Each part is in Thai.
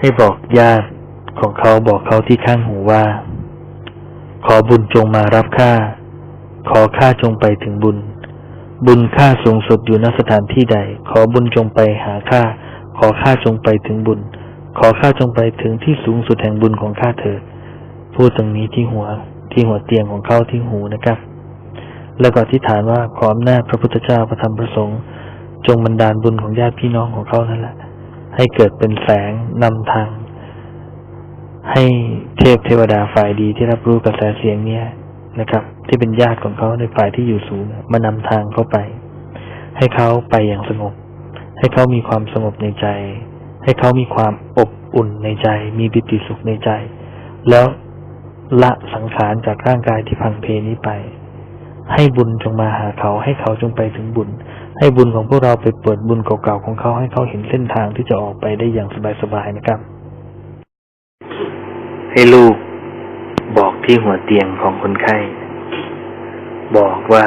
ให้บอกญาติของเขาบอกเขาที่ข้างหูว่า ขอบุญจงมารับข้าขอข้าจงไปถึงบุญ บุญข้าสูงสุดอยู่ณสถานที่ใด ขอบุญจงไปหาข้าขอข้าจงไปถึงบุญ ขอข้าจงไปถึงที่สูงสุดแห่งบุญของข้าเถิดพูดตรงนี้ที่หัวที่หัวเตียงของเขาที่หูนะครับ แล้วก็อธิษฐานว่าขออำนาจพระพุทธเจ้าพระธรรมพระสงฆ์จงบันดาลบุญของญาติพี่น้องของเขานั่นแหละ ให้เกิดเป็นแสงนำทาง ให้เทพเทวดาฝ่ายดีที่รับรู้กระแสเสียงเนี้ยนะครับ ที่เป็นญาติของเขาในฝ่ายที่อยู่สูงมานำทางเขาไป ให้เขาไปอย่างสงบ ให้เขามีความสงบในใจ ให้เขามีความอบอุ่นในใจ มีปิติสุขในใจ แล้วละสังขารจากร่างกายที่พังเพนี้ไป ให้บุญจงมาหาเขาให้เขาจงไปถึงบุญ ให้บุญของพวกเราไปเปิดบุญเก่าๆของเขาให้เขาเห็นเส้นทางที่จะออกไปได้อย่างสบายๆนะครับ ให้ลูกบอกที่หัวเตียงของคนไข้ บอกว่า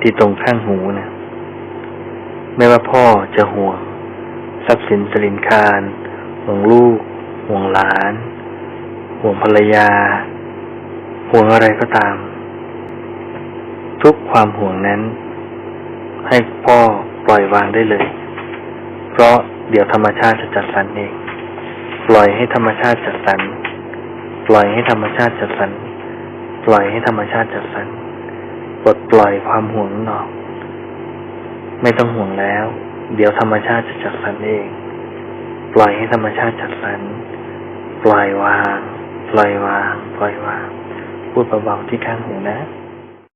ที่ตรงข้างหูนะไม่ว่าพ่อจะห่วง ทรัพย์สินสลินคารห่วงลูก ห่วงหลาน ห่วงภรรยา ห่วงอะไรก็ตาม ทุกความห่วงนั้น ให้พ่อปล่อยวางได้เลย เพราะเดี๋ยวธรรมชาติจะจัดสรรเอง ปล่อยให้ธรรมชาติจัดสรร ปล่อยให้ธรรมชาติจัดสรร ปล่อยให้ธรรมชาติจัดสรร ปลดปล่อยความห่วงนั้นออก ไม่ต้องห่วงแล้ว เดี๋ยวธรรมชาติจะจัดสรรเอง ปล่อยให้ธรรมชาติจัดสรร ปล่อยวาง ปล่อยวาง ปล่อยวาง พูดเบาๆที่ข้างหูนะ